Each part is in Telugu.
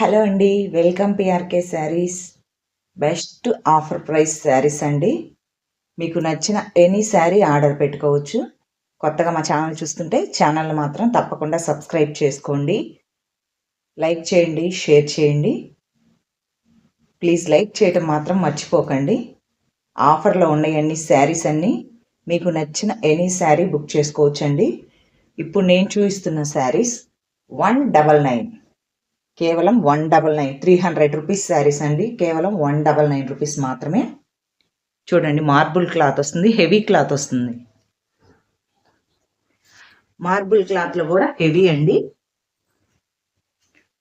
హలో అండి welcome PRK sarees. Best offer price sarees అండి. మీకు నచ్చిన ఎనీ శారీ ఆర్డర్ పెట్టుకోవచ్చు. కొత్తగా మా ఛానల్ చూస్తుంటే ఛానల్ మాత్రం తప్పకుండా సబ్స్క్రైబ్ చేసుకోండి. లైక్ చేయండి షేర్ చేయండి. ప్లీజ్ లైక్ చేయటం మాత్రం మర్చిపోకండి. ఆఫర్లో ఉన్న అన్ని శారీస్ అన్నీ మీకు నచ్చిన ఎనీ శారీ బుక్ చేసుకోవచ్చండి. ఇప్పుడు నేను చూపిస్తున్న శారీస్ వన్ డబల్ నైన్. కేవలం one double nine three hundred rupees sarees అండి. కేవలం వన్ డబల్ నైన్ రూపీస్ మాత్రమే. చూడండి మార్బుల్ క్లాత్ వస్తుంది హెవీ క్లాత్ వస్తుంది. మార్బుల్ క్లాత్లో కూడా హెవీ అండి.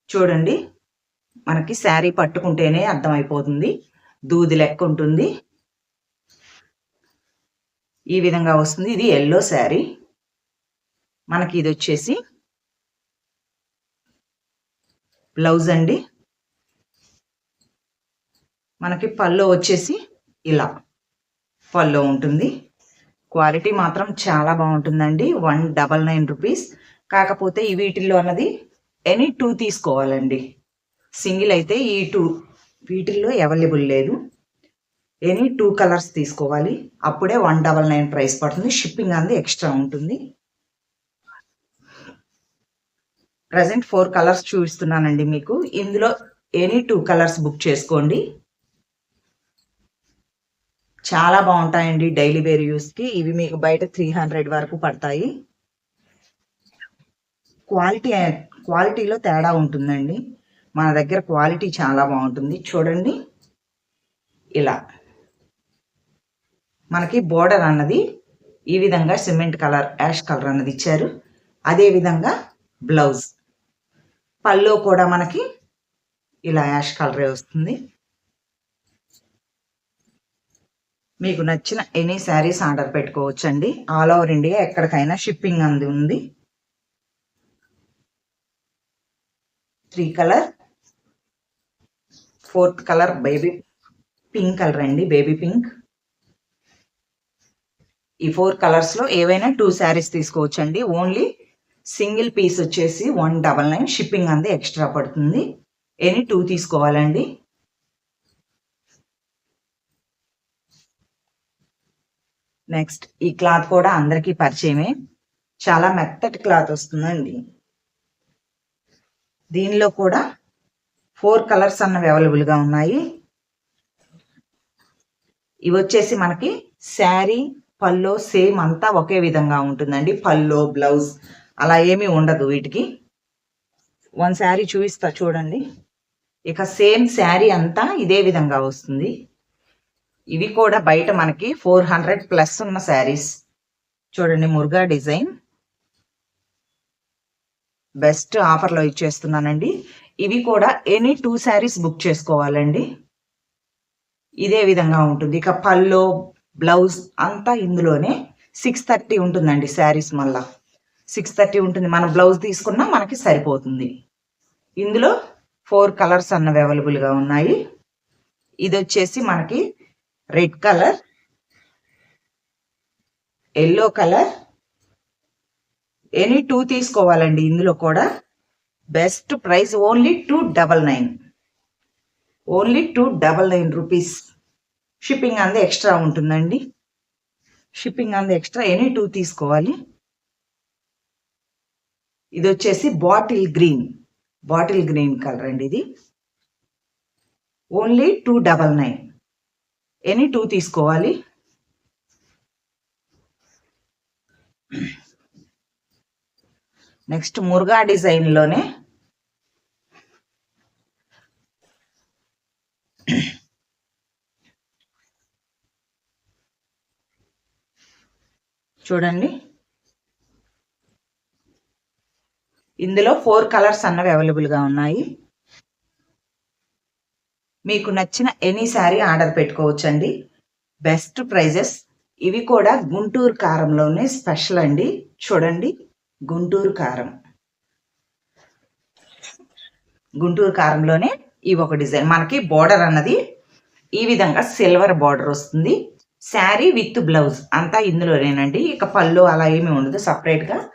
చూడండి మనకి శారీ పట్టుకుంటేనే అర్థమైపోతుంది. దూది లెక్క ఉంటుంది. ఈ విధంగా వస్తుంది. ఇది ఎల్లో శారీ. మనకి ఇది వచ్చేసి బ్లౌజ్ అండి. మనకి పళ్ళు వచ్చేసి ఇలా. పళ్ళు ఉంటుంది. క్వాలిటీ మాత్రం చాలా బాగుంటుందండి. One double nine rupees. కాకపోతే ఈ వీటిల్లో అన్నది ఎనీ టూ తీసుకోవాలండి. సింగిల్ అయితే ఈ టూ. వీటిల్లో అవైలబుల్ లేదు. ఎనీ టూ కలర్స్ తీసుకోవాలి. అప్పుడే వన్ డబల్ నైన్ ప్రైస్ పడుతుంది. షిప్పింగ్ అనేది ఎక్స్ట్రా ఉంటుంది. ప్రజెంట్ ఫోర్ కలర్స్ చూపిస్తున్నానండి మీకు. ఇందులో ఎనీ టూ కలర్స్ బుక్ చేసుకోండి. చాలా బాగుంటాయండి డైలీ వేర్ యూస్కి ఇవి మీకు బయట త్రీ హండ్రెడ్ వరకు పడతాయి. క్వాలిటీ క్వాలిటీలో తేడా ఉంటుందండి. మన దగ్గర క్వాలిటీ చాలా బాగుంటుంది. చూడండి. ఇలా. మనకి బోర్డర్ అన్నది ఈ విధంగా సిమెంట్ కలర్ యాష్ కలర్ అన్నది ఇచ్చారు. అదే విధంగా బ్లౌజ్ పళ్ళు కూడా మనకి ఇలా యాష్ కలరే వస్తుంది. మీకు నచ్చిన ఎనీ శారీస్ ఆర్డర్ పెట్టుకోవచ్చండి. ఆల్ ఓవర్ ఇండియా ఎక్కడికైనా షిప్పింగ్ అంది ఉంది. Three colour fourth colour baby pink colour అండి బేబీ పింక్ ఈ ఫోర్ కలర్స్లో ఏవైనా టూ శారీస్ తీసుకోవచ్చండి. ఓన్లీ సింగిల్ పీస్ వచ్చేసి వన్ డబల్ నైన్ షిప్పింగ్ అంది ఎక్స్ట్రా పడుతుంది. ఎనీ టూ తీసుకోవాలండి. నెక్స్ట్ ఈ క్లాత్ కూడా అందరికీ పరిచయమే. చాలా మెత్తటి క్లాత్ వస్తుందండి. దీనిలో కూడా ఫోర్ కలర్స్ అన్నవి అవైలబుల్గా ఉన్నాయి. ఇవి వచ్చేసి మనకి శారీ పల్లో సేమ్ అంతా ఒకే విధంగా ఉంటుందండి. పల్లో బ్లౌజ్ అలా ఏమీ ఉండదు వీటికి. వన్ శారీ చూపిస్తా చూడండి. ఇక సేమ్ శారీ అంతా ఇదే విధంగా వస్తుంది. ఇవి కూడా బయట మనకి ఫోర్ హండ్రెడ్ ప్లస్ ఉన్న శారీస్. చూడండి మురుగా డిజైన్. బెస్ట్ ఆఫర్లో ఇచ్చేస్తున్నానండి. ఇవి కూడా ఎనీ టూ శారీస్ బుక్ చేసుకోవాలండి. ఇదే విధంగా ఉంటుంది. ఇక పల్లో బ్లౌజ్ అంతా ఇందులోనే సిక్స్ థర్టీ ఉంటుందండి శారీస్ మళ్ళా. సిక్స్ థర్టీ ఉంటుంది. మనం బ్లౌజ్ తీసుకున్నా మనకి సరిపోతుంది. ఇందులో ఫోర్ కలర్స్ అన్నవి అవైలబుల్గా ఉన్నాయి. ఇది వచ్చేసి మనకి red colour yellow colour. Any two తీసుకోవాలండి. ఇందులో కూడా best price only two double nine. Only two double nine rupees. Shipping అంది ఎక్స్ట్రా ఉంటుందండి. షిప్పింగ్ అంది ఎక్స్ట్రా ఎనీ టూ తీసుకోవాలి. ఇది వచ్చేసి bottle green. Bottle green colour అండి ఇది. Only two double nine. Any two తీసుకోవాలి. నెక్స్ట్ మురుగా డిజైన్లోనే చూడండి. ఇందులో ఫోర్ కలర్స్ అన్నవి అవైలబుల్గా ఉన్నాయి. మీకు నచ్చిన ఎనీ శారీ ఆర్డర్ పెట్టుకోవచ్చండి. Best prices. ఇవి కూడా గుంటూరు కారంలోనే స్పెషల్ అండి. చూడండి గుంటూరు కారం. గుంటూరు కారంలోనే ఇవి ఒక డిజైన్. మనకి బోర్డర్ అన్నది ఈ విధంగా సిల్వర్ బార్డర్ వస్తుంది. శారీ విత్ బ్లౌజ్ అంతా ఇందులోనేనండి. ఇక పళ్ళు అలా ఏమీ ఉండదు సపరేట్గా.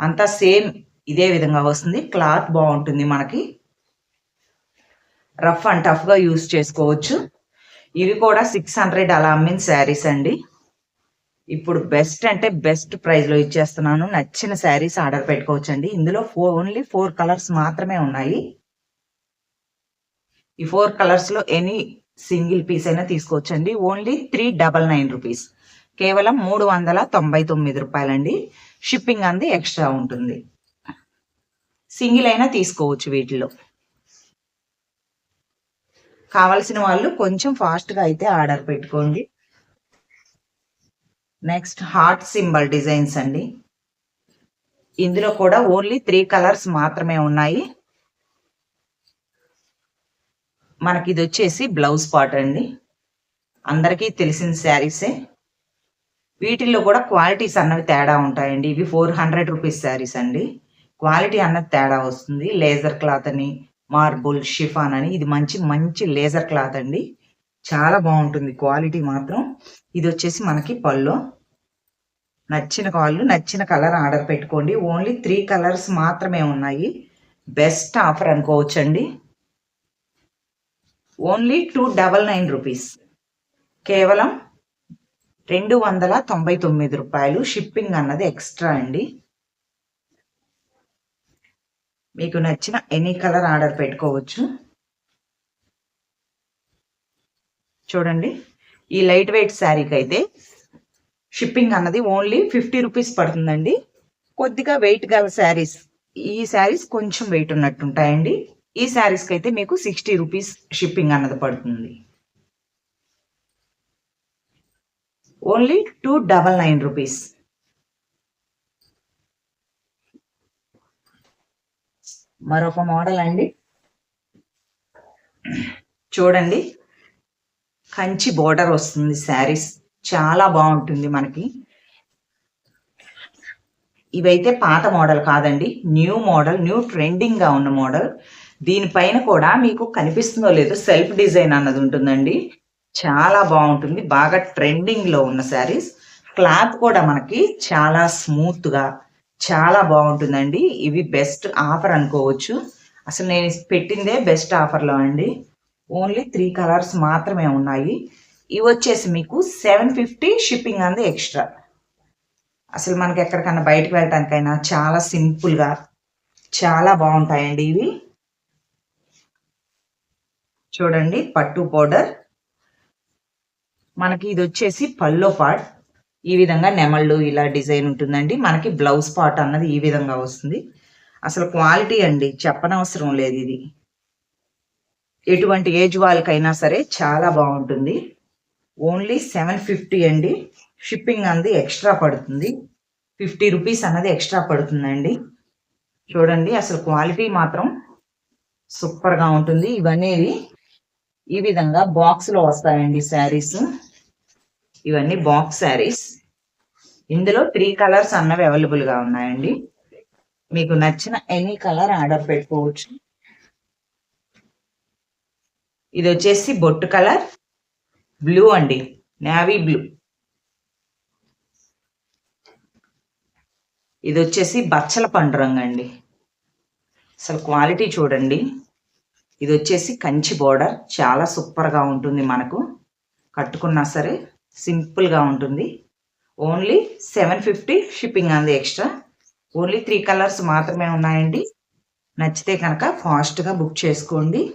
అంతా సేమ్ ఇదే విధంగా వస్తుంది. క్లాత్ బాగుంటుంది మనకి. రఫ్ అండ్ టఫ్గా యూస్ చేసుకోవచ్చు. ఇవి కూడా సిక్స్ హండ్రెడ్ అలా అమ్మిన శారీస్ అండి. ఇప్పుడు బెస్ట్ అంటే బెస్ట్ ప్రైస్లో ఇచ్చేస్తున్నాను. నచ్చిన శారీస్ ఆర్డర్ పెట్టుకోవచ్చు అండి ఇందులో ఫోర్ ఓన్లీ ఫోర్ కలర్స్ మాత్రమే ఉన్నాయి. ఈ ఫోర్ కలర్స్లో ఎనీ సింగిల్ పీస్ అయినా తీసుకోవచ్చండి. Only three double nine rupees. కేవలం మూడు వందల తొంభై తొమ్మిది రూపాయలండి. షిప్పింగ్ అంది ఎక్స్ట్రా ఉంటుంది. సింగిల్ అయినా తీసుకోవచ్చు వీటిలో. కావలసిన వాళ్ళు కొంచెం ఫాస్ట్గా అయితే ఆర్డర్ పెట్టుకోండి. నెక్స్ట్ హార్ట్ సింబల్ డిజైన్స్ అండి. ఇందులో కూడా ఓన్లీ త్రీ కలర్స్ మాత్రమే ఉన్నాయి. మనకి ఇది వచ్చేసి బ్లౌజ్ పార్ట్ అండి. అందరికీ తెలిసిన శారీసే వీటిల్లో కూడా క్వాలిటీస్ అన్నవి తేడా ఉంటాయండి. ఇవి ఫోర్ హండ్రెడ్ రూపీస్ శారీస్ అండి. క్వాలిటీ అన్నది తేడా వస్తుంది. లేజర్ క్లాత్ అని మార్బుల్ షిఫాన్ అని ఇది మంచి మంచి లేజర్ క్లాత్ అండి. చాలా బాగుంటుంది క్వాలిటీ మాత్రం. ఇది వచ్చేసి మనకి పళ్ళు. నచ్చిన కాళ్ళు నచ్చిన కలర్ ఆర్డర్ పెట్టుకోండి. ఓన్లీ త్రీ కలర్స్ మాత్రమే ఉన్నాయి. Best offer అనుకోవచ్చండి. Only two double nine rupees. కేవలం రెండు వందల తొంభై తొమ్మిది రూపాయలు షిప్పింగ్ అన్నది ఎక్స్ట్రా అండి. మీకు నచ్చిన ఎనీ కలర్ ఆర్డర్ పెట్టుకోవచ్చు. చూడండి ఈ లైట్ వెయిట్ శారీకి అయితే షిప్పింగ్ అన్నది ఓన్లీ ఫిఫ్టీ రూపీస్ పడుతుందండి. కొద్దిగా వెయిట్ గల శారీస్ ఈ శారీస్ కొంచెం వెయిట్ ఉన్నట్టు ఉంటాయండి ఈ శారీస్కి అయితే మీకు సిక్స్టీ రూపీస్ షిప్పింగ్ అన్నది పడుతుంది. Only two double nine rupees మరొక మోడల్ అండి. చూడండి. కంచి బోర్డర్ వస్తుంది శారీస్. చాలా బాగుంటుంది మనకి. ఇవైతే పాత మోడల్ కాదండి. న్యూ మోడల్ న్యూ ట్రెండింగ్గా ఉన్న మోడల్ దీనిపైన కూడా మీకు కనిపిస్తుందో లేదో సెల్ఫ్ డిజైన్ అన్నది ఉంటుందండి. చాలా బాగుంటుంది. బాగా ట్రెండింగ్లో ఉన్న శారీస్. క్లాత్ కూడా మనకి చాలా స్మూత్గా చాలా బాగుంటుందండి. ఇవి బెస్ట్ ఆఫర్ అనుకోవచ్చు. అసలు నేను పెట్టిందే బెస్ట్ ఆఫర్లో అండి. ఓన్లీ త్రీ కలర్స్ మాత్రమే ఉన్నాయి. ఇవి వచ్చేసి మీకు సెవెన్ ఫిఫ్టీ షిప్పింగ్ అంది ఎక్స్ట్రా. అసలు మనకి ఎక్కడికైనా బయటకు వెళ్ళటానికైనా చాలా సింపుల్గా చాలా బాగుంటాయండి ఇవి. చూడండి పట్టు పౌడర్ మనకి ఇది వచ్చేసి పల్లో పార్ట్. ఈ విధంగా నెమళ్ళు ఇలా డిజైన్ ఉంటుందండి. మనకి బ్లౌజ్ పార్ట్ అన్నది ఈ విధంగా వస్తుంది. అసలు క్వాలిటీ అండి చెప్పనవసరం లేదు ఇది. ఎటువంటి ఏజ్ వాళ్ళకైనా సరే చాలా బాగుంటుంది. ఓన్లీ సెవెన్ ఫిఫ్టీ అండి. షిప్పింగ్ అన్నది ఎక్స్ట్రా పడుతుంది. ఫిఫ్టీ రూపీస్ అన్నది ఎక్స్ట్రా పడుతుందండి. చూడండి అసలు క్వాలిటీ మాత్రం సూపర్గా ఉంటుంది. ఇవన్నీ ఈ విధంగా బాక్స్లో వస్తాయండి శారీస్. ఇవన్నీ బాక్స్ శారీస్. ఇందులో త్రీ కలర్స్ అన్నవి అవైలబుల్గా ఉన్నాయండి. మీకు నచ్చిన ఎనీ కలర్ ఆర్డర్ పెట్టుకోవచ్చు. ఇది వచ్చేసి బొట్టు కలర్ బ్లూ అండి నావీ బ్లూ. ఇది వచ్చేసి బచ్చల పండు రంగు అండి. అసలు క్వాలిటీ చూడండి. ఇది వచ్చేసి కంచి బోర్డర్ చాలా సూపర్గా ఉంటుంది మనకు. కట్టుకున్నా సరే సింపుల్గా ఉంటుంది. ఓన్లీ సెవెన్ ఫిఫ్టీ షిప్పింగ్ అంది ఎక్స్ట్రా. ఓన్లీ త్రీ కలర్స్ మాత్రమే ఉన్నాయండి. నచ్చితే కనుక ఫాస్ట్గా బుక్ చేసుకోండి.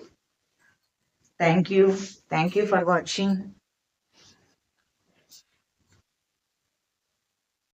Thank you. Thank you for watching.